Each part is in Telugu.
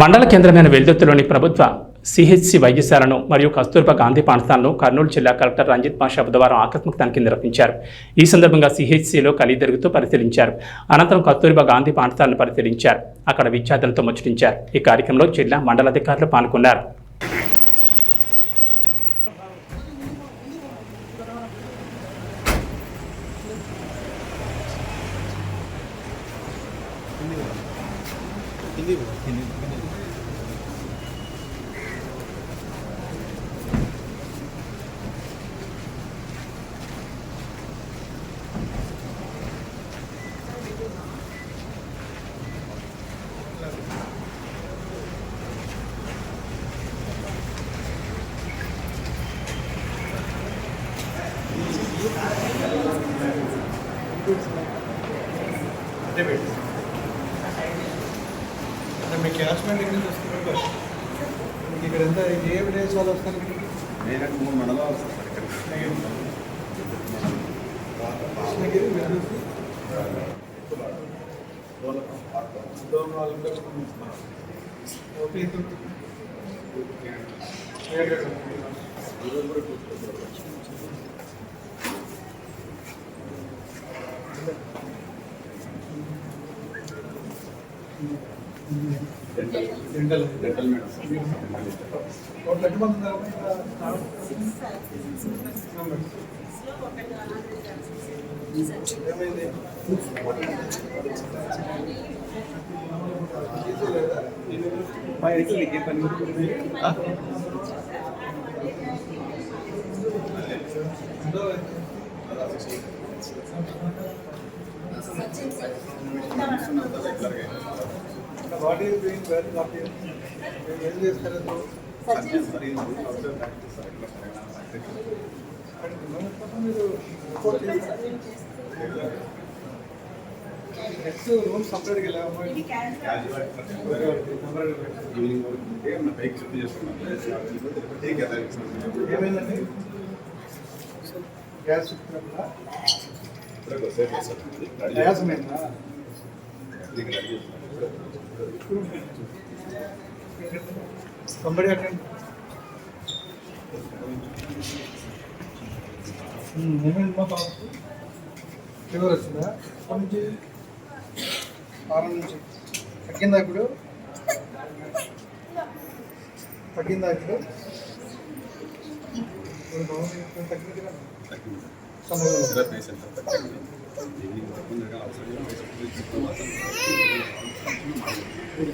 మండల కేంద్రమైన వెల్దుర్తిలోని ప్రభుత్వ సిహెచ్సి వైద్యశాలను మరియు కస్తూర్బా గాంధీ పాఠశాలను కర్నూలు జిల్లా కలెక్టర్ రంజిత్ పాషా బుధవారం ఆకస్మిక తనిఖీ నిర్వహించారు. ఈ సందర్భంగా సిహెచ్సిలో కలిదరుగుతూ పరిశీలించారు. అనంతరం కస్తూర్బా గాంధీ పాఠశాలను పరిశీలించారు. అక్కడ విద్యార్థులతో ముచ్చటించారు. ఈ కార్యక్రమంలో జిల్లా పాల్గొన్నారు. అధికారులు పాల్గొన్నారు అంటే మీ క్యాష్మెంట్ ఎక్కడ నుంచి వస్తున్నారు మీకు ఇక్కడ ఎంత ఏ విలేజ్ వాళ్ళు వస్తారు మీకు నేను మూడు మండలాలు వస్తాను సార్ ఇక్కడ? కృష్ణగిరి కూడా ఓకే ఎంత ఉంటుంది? ఏడు ఏడు. Dental madam what is doing well what is ఏం చేస్తారు మీరు. నెక్స్ట్ రూమ్ సపరేట్గా ఎలా ఈవినింగ్ వరకు బైక్ షిఫ్ట్ చేసుకున్నాం ఏమైందండి? గ్యాస్ చెప్తున్నప్పుడా గ్యాస్ అయిందా సంబడి అటెండ్ ఏమైంది మా పాపకు ఫీవర్ వచ్చిందా? ఎప్పటి నుంచి వారం నుంచి. తగ్గిందా ఇప్పుడు? తగ్గిందా ఇప్పుడు? ఇప్పుడు బాగుంది తగ్గింది కదా.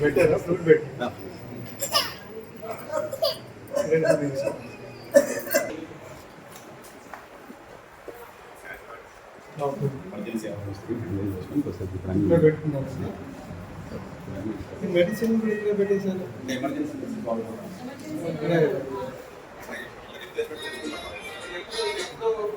పెట్టారా ఫ్రూట్ పెట్టి రెండు నిమిషాలు. ఓకే. ఇక్కడ పెట్టుకున్నాను ఈ మెడిసిన్ కూడా ఇక్కడ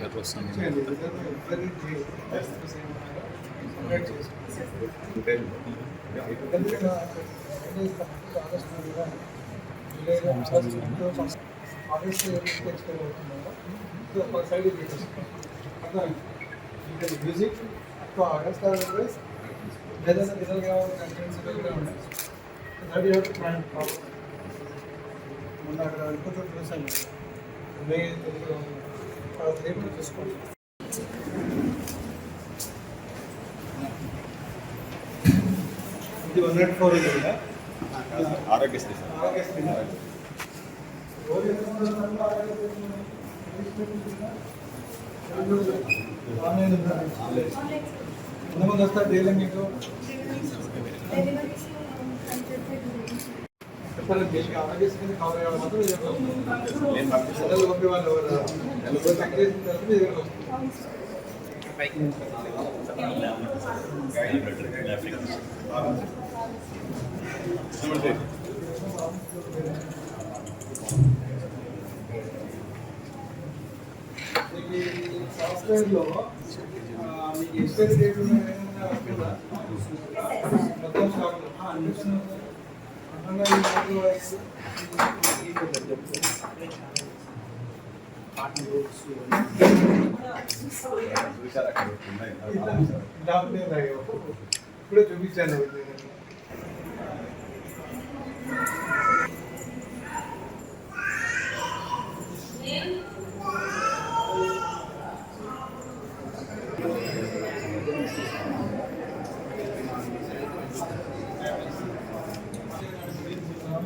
మెడిసిన్స్ చేయండి. ఇద్దరు ఇద్దరు చేయండి. ఎందుకంటే ఆగస్ట్ ఎక్స్పైర్ అవుతుందా సో ఒక side visit so August otherwise ఏదైనా రిజల్ట్ కావాలి కంటెంట్స్ కూడా ఉన్నాయి దట్ యూ టు ప్లాన్ మొన్న అక్కడ ఇంకొక చూసాను మే రేపు చూసుకోండి ఇది వన్ నాట్ ఫోర్ కదా? ఆరోగ్యశ్రీ సార్ ఆన్లైన్ ఉందా ఎంతమంది వస్తారు డైలీ మీకు సాఫ్ట్వేర్లో ఆ, మీకు ఎక్స్పైరీ డేట్ ఏమైనా వస్తుందా మొత్తం స్టాక్ అనిపిస్తుంది ఇప్పుడే చూపించాను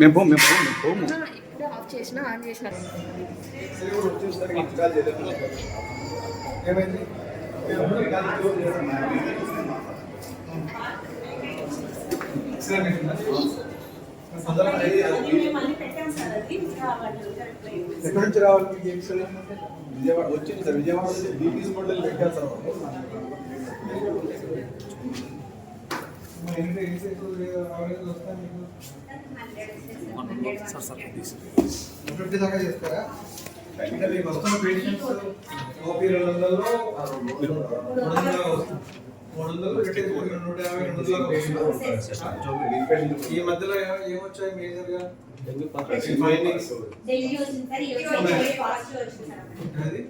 మేము పోము మేము పోము మేము పోము ఆఫ్ చేసిన ఆన్ ఎక్కడి నుంచి రావాలి మీకు విజయవాడ. వచ్చింది సార్. విజయవాడ బీటీసీ మోడల్ పెట్టారు సార్ ఫిఫ్టీ దాకా చేస్తారా మీకు వస్తున్న పేషెంట్స్ ఓపీ రెండు వందల్లో మూడు వందలు. మూడు వందలు నూట యాభై రెండు వందలు. ఈ మధ్యలో ఏమొచ్చాయి మేజర్గా ఫైండింగ్స్ అది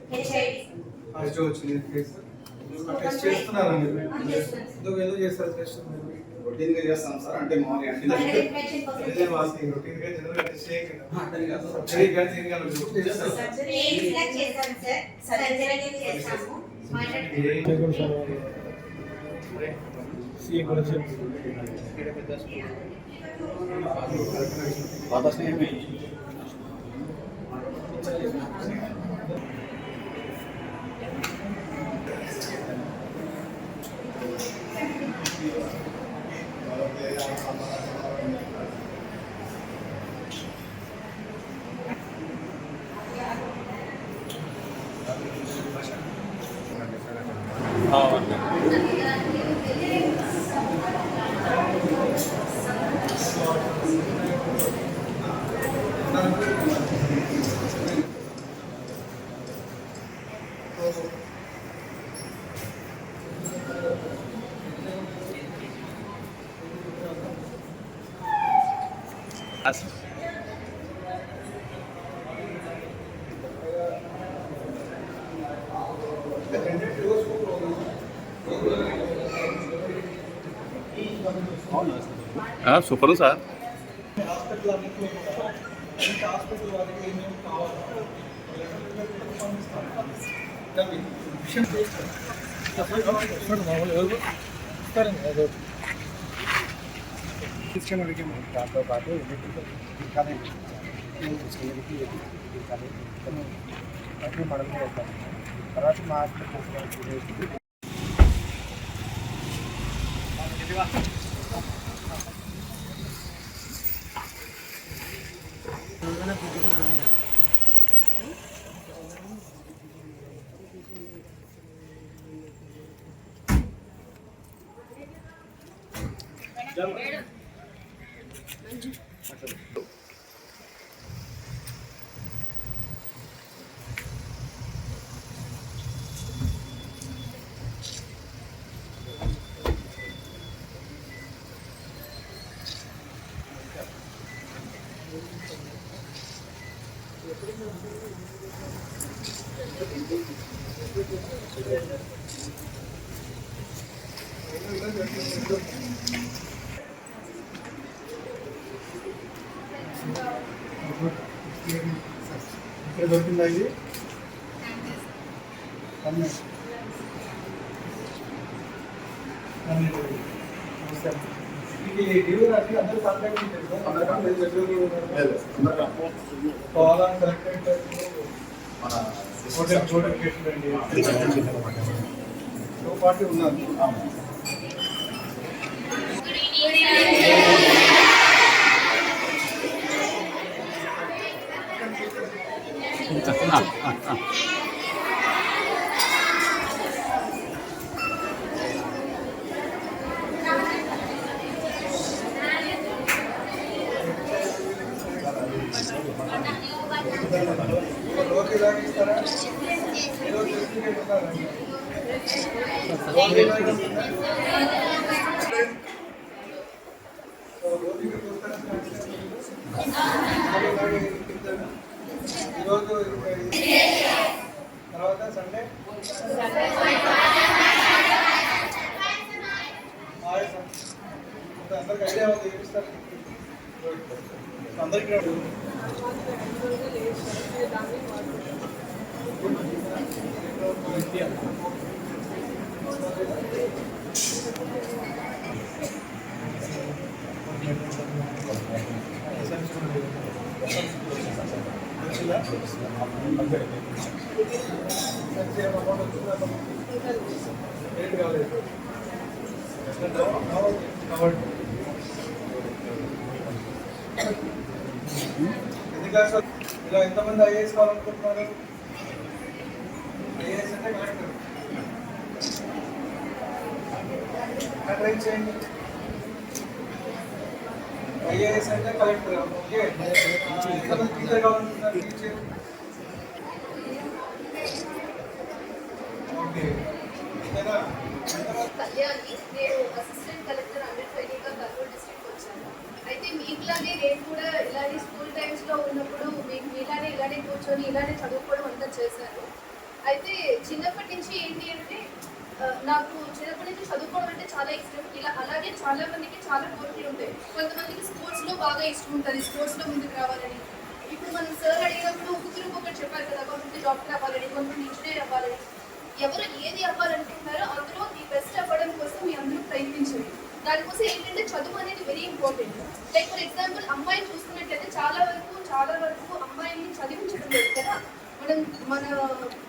ఫస్ట్ వచ్చింది టెస్ట్ చేస్తున్నారా మీరు? ఎందుకు చేస్తారు టెస్ట్ రొటీన్గా చేస్తాం సార్. అంటే మామూలుగా అంటే అదే వాస్తవం రొటీన్గా జనరల్గా టెస్ట్ చేయకుండా. సరే. కానీ దీనికి అలా చెప్పు చేస్తారు. పాత స్నేహమే సూపర్ సార్. హాస్పిటల్ అన్నింటిలో కూడా ఇంత హాస్పిటల్ వారికి ఏమేమి కావాలి దాన్ని విషయం చేస్తారు. దాంతో పాటు ఎలక్ట్రికల్ కరెంట్ చేయడానికి కరెంట్ ప్రతి మనమే వెళ్తాం తర్వాత మా హాస్పిటల్ ఇక్కడ దొరికిందా ఇది నమస్కారం రాసి అందరూ కాంటాక్ట్ చేశారు సార్? అందరూ కాంటాక్ట్ చేశారు కాల్ ఆన్ సెలెక్టెడ్ మన హోటల్ నోటిఫికేషన్ అండి టూ ఫార్టీ ఉన్నారు. అందరికీ ఎన్ని క్లాస్ ఇలా ఎంతమంది ఐఏఎస్ కావాలనుకుంటున్నారు ఐఏఎస్ అంటే కలెక్టర్ ట్రై చేయండి ఐఏఎస్ అంటే కలెక్టర్ ఓకే ఎంతమంది టీచర్ కావాలనుకుంటున్నారు టీచర్ ఓకే ఇంతేనా ఎంతమంది కళ్యాణి నేను అసిస్టెంట్ కలెక్టర్ అండర్ అయితే మీకులాగే నేను కూడా ఇలాంటి స్కూల్ టైమ్స్లో ఉన్నప్పుడు మీకు మీలానే ఇలానే కూర్చొని ఇలానే చదువుకోవడం అంతా చేశాను. అయితే చిన్నప్పటి నుంచి ఏంటి అంటే నాకు చిన్నప్పటి నుంచి చదువుకోవడం అంటే చాలా ఇష్టం. ఇలా అలాగే చాలా మందికి చాలా కోరికలు ఉంటాయి. కొంతమందికి స్పోర్ట్స్లో బాగా ఇష్టం ఉంటుంది స్పోర్ట్స్లో ముందుకు రావాలని. ఇప్పుడు మనం సార్ అడిగినప్పుడు ఒక్కొక్కరు ఒకటి చెప్పారు కదా కొంతమంది డాక్టర్ అవ్వాలని కొంతమంది ఇంజనీర్ అవ్వాలని. ఎవరు ఏది అవ్వాలనుకుంటున్నారో అందులో మీ బెస్ట్ అవ్వడం కోసం మీ అందరూ ప్రయత్నించండి. దానికోసం ఏంటంటే చదువు అనేది very important like for example అమ్మాయిని చూసుకున్నట్లయితే చాలా వరకు చాలా వరకు అమ్మాయిని చదివించడం లేదు కదా? మనం మన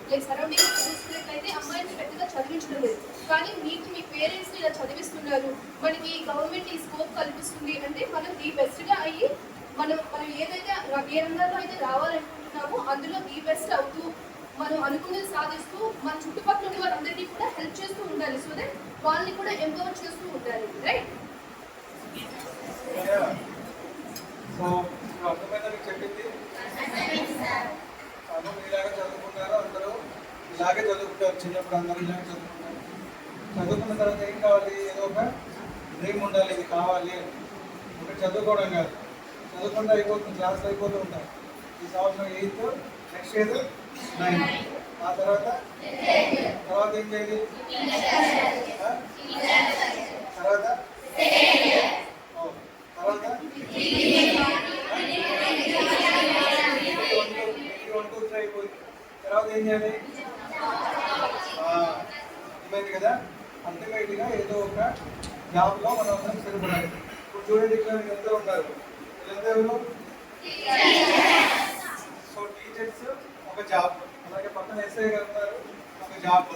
లైక్ సరౌండింగ్ చూసుకున్నట్లయితే అమ్మాయిని పెద్దగా చదివించడం లేదు. కానీ మీకు మీ పేరెంట్స్ ఇలా చదివిస్తున్నారు మనకి గవర్నమెంట్ ఈ స్కోప్ కల్పిస్తుంది అంటే మనం ది బెస్ట్గా అయ్యి మనం మనం ఏదైతే ఏ రంగంలో అయితే రావాలనుకుంటున్నామో అందులో ది బెస్ట్ అవుతూ మనం అనుకున్నది సాధిస్తూ మన చుట్టుపక్కల ఉన్న వారందరికీ కూడా హెల్ప్ చేస్తూ ఉండాలి. సో దట్ వాళ్ళని కూడా ఎంపవర్ చేస్తూ ఉండాలి. రైట్ సో అర్థమైందా మీకు చెప్పింది? చదువు ఇలాగే చదువుకున్నారు అందరూ ఇలాగే చదువుకుంటారు చిన్నప్పుడు అందరూ ఇలాగే చదువుకుంటారు. చదువుకున్న తర్వాత ఏం కావాలి? ఏదో ఒక డ్రీమ్ ఉండాలి ఇది కావాలి అని. ఒకటి చదువుకోవడం కాదు. చదువుకుంటే అయిపోతుంది క్లాస్ అయిపోతూ ఉంటాం ఈ సంవత్సరం ఎయిత్ నెక్స్ట్ ఏదో నైన్ ఆ తర్వాత? తర్వాత ఏం చేయాలి? తర్వాత తర్వాత? వన్ టూ త్రీ అయిపోయింది తర్వాత ఏం చేయాలి? ఏమైంది కదా? అల్టిమేట్గా ఏదో ఒక జాబ్లో మనం అందరం స్థిరపడాలి. ఇప్పుడు చూడండి ఇక్కడ వీళ్ళందరూ ఉన్నారు. వీళ్ళందరూ ఎవరు? ఒక జాబ్. అలాగే పక్కన ఎస్ఐ గారు ఉన్నారు ఒక జాబ్.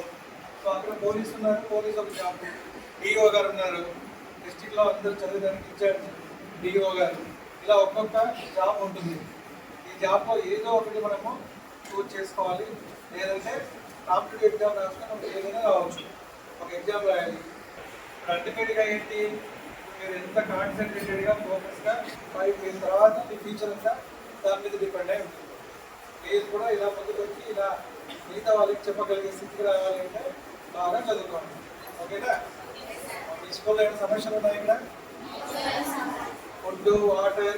సో అక్కడ పోలీస్ ఉన్నారు పోలీస్ ఒక జాబ్. డిఓ గారు ఉన్నారు. డిస్టిక్లో అందరూ చదివేదానికి ఇన్ఛార్జ్ డిఓ గారు. ఇలా ఒక్కొక్క జాబ్ ఉంటుంది. ఈ జాబ్లో ఏదో ఒకటి మనము చూస్ చేసుకోవాలి. లేదంటే కాంపిటేటివ్ ఎగ్జామ్ రాసుకొని మనకు ఏదైనా రావచ్చు. ఒక ఎగ్జామ్ రాయాలి. ఇప్పుడు అల్టిమేట్గా ఏంటి? మీరు ఎంత కాన్సన్ట్రేటెడ్గా ఫోకస్గా ఫైవ్ అయిన తర్వాత మీ ఫ్యూచర్ అంతా దాని మీద డిపెండ్ అయి ఉంటుంది. లేదు కూడా ఇలా ముందుకు వచ్చి ఇలా మిగతా వాళ్ళకి చెప్పగలిగే స్థితికి రావాలి అంటే బాగా చదువుకోండి. ఓకేనా? మీ స్కూల్లో ఏమైనా సమస్యలు ఉన్నాయి ఇక్కడ? Food water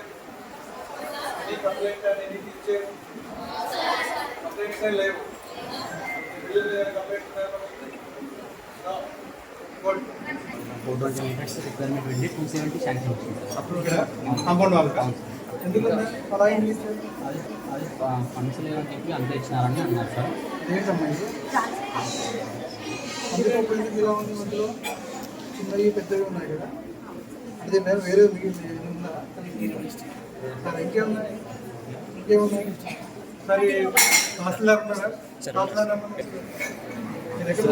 any complaint and any teacher complaints లేవు. పిల్లలు complaint good four twenty meters requirement వెళ్ళి టూ సెవెంటీ శాంక్షన్ వచ్చింది సార్ అప్పుడు ఇక్కడ కాంపౌండ్ వాళ్ళకా? అది ఫండ్స్ లేవని చెప్పి అంత ఇచ్చినారని అన్నారు సార్. చిన్నవి పెద్దవి ఉన్నాయి కదా. అదే నేను వేరే మిగిలింది సార్ ఇంకేమున్నాయి? ఇంకేమున్నాయి? మరి తహసీల్దార్ నెంబర్ మీ దగ్గర